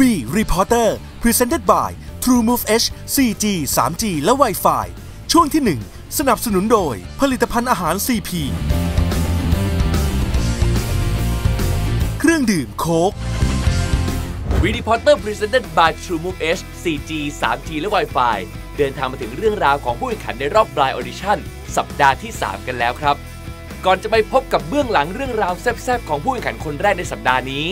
Reporter Presented by TrueMove H 4G 3G และ Wi-Fi ช่วงที่ 1 สนับสนุนโดย ผลิตภัณฑ์อาหาร CP เครื่องดื่มโค้ก วีดีพอร์เตอร์ Presented by TrueMove H 4G 3G และ Wi-Fi เดินทางมาถึงเรื่องราวของผู้แข่งขันในรอบปลายออดิชั่นสัปดาห์ที่ 3 กันแล้วครับ ก่อนจะไปพบกับเบื้องหลังเรื่องราวแซ่บๆ ของผู้แข่งขันคนแรกในสัปดาห์นี้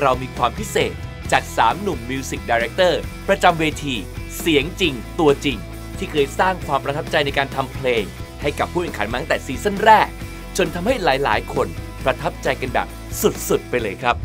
เรามีความพิเศษ จาก 3 หนุ่มมิวสิกดีเรคเตอร์ประจำเวที เสียงจริง ตัวจริง ที่เคยสร้างความประทับใจในการทำเพลง ให้กับผู้แข่งขันมาตั้งแต่ซีซั่นแรก จนทำให้หลายๆ คนประทับใจกันแบบสุด ๆ ไปเลยครับ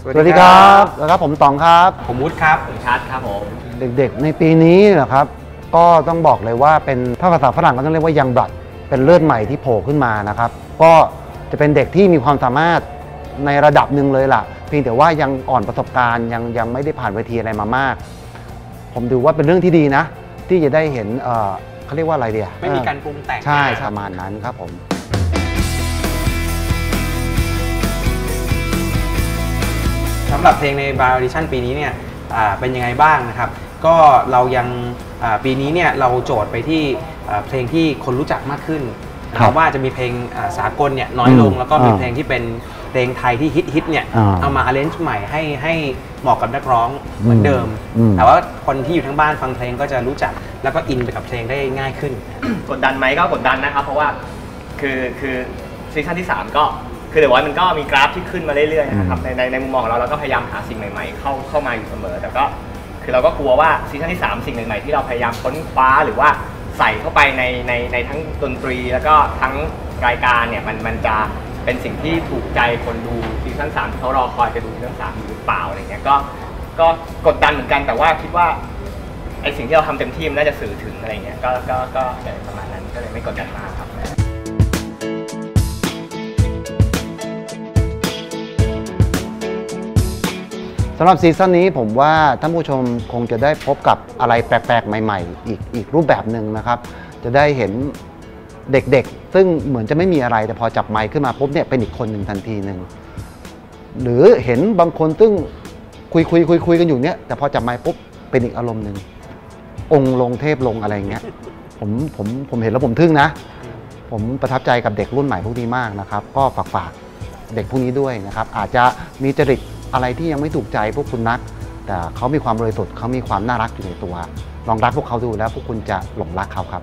สวัสดีครับแล้วครับผมต๋องครับ ผมวุฒิครับ ผมชัดครับผม เด็กๆ ในปีนี้นะครับ ก็ต้องบอกเลยว่าเป็นถ้าภาษาฝรั่งก็ต้องเรียกว่ายังบลัด เป็นเลือดใหม่ที่โผล่ขึ้นมานะครับ ก็ จะเป็นเด็กที่มีความสามารถในระดับหนึ่งเลยล่ะ เพียงแต่ว่ายังอ่อนประสบการณ์ยังยังไม่ได้ผ่านเวทีอะไรมามาก ผมดูว่าเป็นเรื่องที่ดีนะ ที่จะได้เห็นเอ่อเขาเรียกว่าอะไรเดียไม่มีการปรุงแต่งใช่นะปครับระมาณนั้นครับผมสำหรับเพลงในบาร์ออดิชั่นปีนี้เนี่ยอ่าเป็นยังไงบ้างนะครับ ก็เรายังอ่าปีนี้เนี่ยเราโจทย์ไปที่อ่าเพลงที่คนรู้จักมากขึ้น นะคครัรับบว่าจะมีเพลงอ่าสากลเนี่ยน้อยลงอืมแล้วก็มีอ่าเพลงที่เป็นเพลงไทยที่ฮิตฮิตๆเนี่ยอ่าเอามา arrange ใหม่ให้ให้เหมาะกับนักร้องเหมือนเดิมอืมแต่ว่าคนที่อยู่ทั้งบ้านฟังเพลงก็จะรู้จักแล้วก็อินไปกับเพลงได้ง่ายขึ้น กดดันไหมก็กดดันนะครับ เพราะว่าคือคือซีซั่นที่ 3 ก็คือเดี๋ยวไว้มันก็มีกราฟที่ขึ้นมาเรื่อยๆนะครับในในในมุมมองของเราเราก็พยายามหาสิ่งใหม่ๆ เข้าเข้ามาอยู่เสมอ แต่ก็คือเราก็กลัวว่าซีซั่นที่ 3 สิ่งใหม่ๆที่เราพยายามค้นคว้าหรือว่า ใส่เข้าไปในในในทั้งดนตรี แล้วก็ทั้งรายการเนี่ยมันมันจะเป็นสิ่งที่ถูกใจคนดูซีซั่นสามเขารอคอยจะดูซีซั่นสามหรือเปล่าอะไรเงี้ยก็ก็กดดันเหมือนกันแต่ว่าคิดว่าไอสิ่งที่เราทำเต็มที่มันน่าจะสื่อถึงอะไรเงี้ยก็ก็ก็ประมาณนั้นก็เลยไม่กดดันมากครับ สำหรับซีซั่นนี้ผมว่าท่านผู้ชมคงจะได้พบกับอะไรแปลกๆ ใหม่ ๆ อีกอีกรูปแบบหนึ่งนะครับ จะได้เห็นเด็กๆ ซึ่งเหมือนจะไม่มีอะไรแต่พอจับไมค์ขึ้นมาปุ๊บเนี่ยเป็นอีกคนหนึ่งทันทีหนึ่งหรือเห็นบางคนซึ่งคุยคุยคุยคุยกันอยู่เนี่ยแต่พอจับไมค์ปุ๊บเป็นอีกอารมณ์หนึ่งองค์ลงเทพลงอะไรอย่างเงี้ยผมผมผมเห็นแล้วผมทึ่งนะ ผมประทับใจกับเด็กรุ่นใหม่พวกนี้มากนะครับ ก็ฝากฝากเด็กพวกนี้ด้วยนะครับ อาจจะมีจริต อะไรที่ยังไม่ถูกใจพวกคุณนัก แต่เขามีความบริสุทธิ์เขามีความน่ารักอยู่ในตัว ลองรักพวกเขาดูแล้วพวกคุณจะหลงรักเขาครับ